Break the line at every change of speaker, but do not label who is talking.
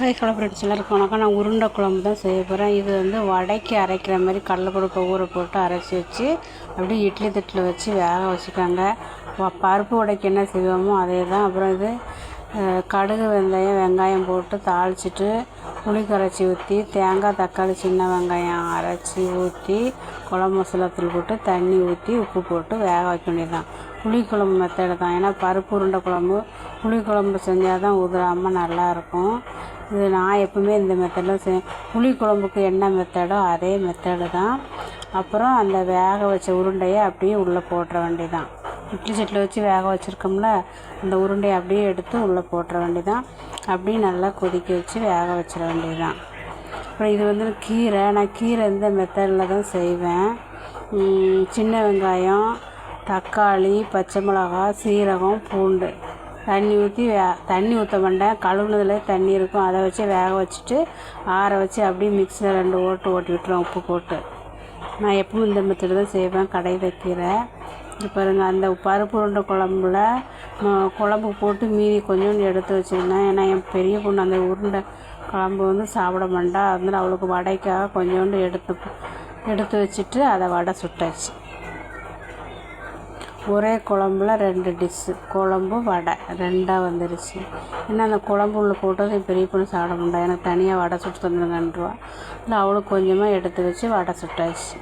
Hi hello friends எல்லாருக்கும் வணக்கம் நான் உருண்டை குழம்பு தான் செய்ய போகிறேன் இது வந்து வடைக்கு அரைக்கிற மாதிரி கடலை கொடுக்க ஊற போட்டு அரைச்சி வச்சு அப்படியே இட்லி தட்டில் வச்சு வேக வச்சுக்காங்க. பருப்பு வடைக்கு என்ன செய்வோமோ அதே தான் அப்புறம் இது கடுகு வெந்தயம் வெங்காயம் போட்டு தாளிச்சிட்டு புளி கரைச்சி ஊற்றி தேங்காய் தக்காளி சின்ன வெங்காயம் அரைச்சி ஊற்றி குழம்பு மசாலாத்தூள் போட்டு தண்ணி ஊற்றி உப்பு போட்டு வேக வைக்க வேண்டியதுதான். புளிக்குழம்பு மெத்தடு தான். ஏன்னா பருப்பு உருண்டை குழம்பு புளிக்குழம்பு செஞ்சால் தான் உதிராமல் நல்லாயிருக்கும் இது நான் எப்பவுமே இந்த மெத்தடில் செ புளி குழம்புக்கு என்ன மெத்தடோ அதே மெத்தடு தான். அப்புறம் அந்த வேக வச்ச உருண்டையை அப்படியே உள்ளே போட்டுற வேண்டியதான் இட்லி செட்டில் வச்சு வேக வச்சுருக்கோம்ல அந்த உருண்டையை அப்படியே எடுத்து உள்ளே போட்டுற வேண்டியதான் அப்படியே நல்லா கொதிக்க வச்சு வேக வச்சிட வேண்டியதான் அப்புறம் இது வந்து கீரை. நான் கீரை இந்த மெத்தடில் தான் செய்வேன். சின்ன வெங்காயம் தக்காளி பச்சை மிளகா சீரகம் பூண்டு. தண்ணி ஊற்றி வே தண்ணி ஊற்ற மாட்டேன். கழுவுனதுல தண்ணி இருக்கும். அதை வச்சு வேக வச்சுட்டு ஆற வச்சு அப்படியே மிக்சியில் ரெண்டு ஓட்டு ஓட்டி விட்டுருவேன். உப்பு போட்டு. நான் எப்பவும் இந்த மெத்தடு தான் செய்வேன். கடையில் கீரை. பாருங்கள் அந்த பருப்பு உருண்டை குழம்புல குழம்பு போட்டு மீதி கொஞ்சோண்டு எடுத்து வச்சுருந்தேன் ஏன்னா என் பெரிய பொண்ணு அந்த உருண்டை குழம்பு வந்து சாப்பிட மாட்டா அதனால் அவளுக்கு வடைக்காக கொஞ்சோண்டு எடுத்து எடுத்து வச்சுட்டு அதை வடை சுட்டாச்சு. ஒரே குழம்புல ரெண்டு டிஷ்ஷு குழம்பு வடை ரெண்டாக வந்துருச்சு. ஏன்னா அந்த குழம்பு உள்ள போட்டது என் பெரிய பொண்ணு சாப்பிட மாட்டா எனக்கு தனியாக வடை சுட்டு தந்துருங்கன்றவா இல்லை அவளுக்கு கொஞ்சமாக எடுத்து வச்சு வடை சுட்டாச்சு.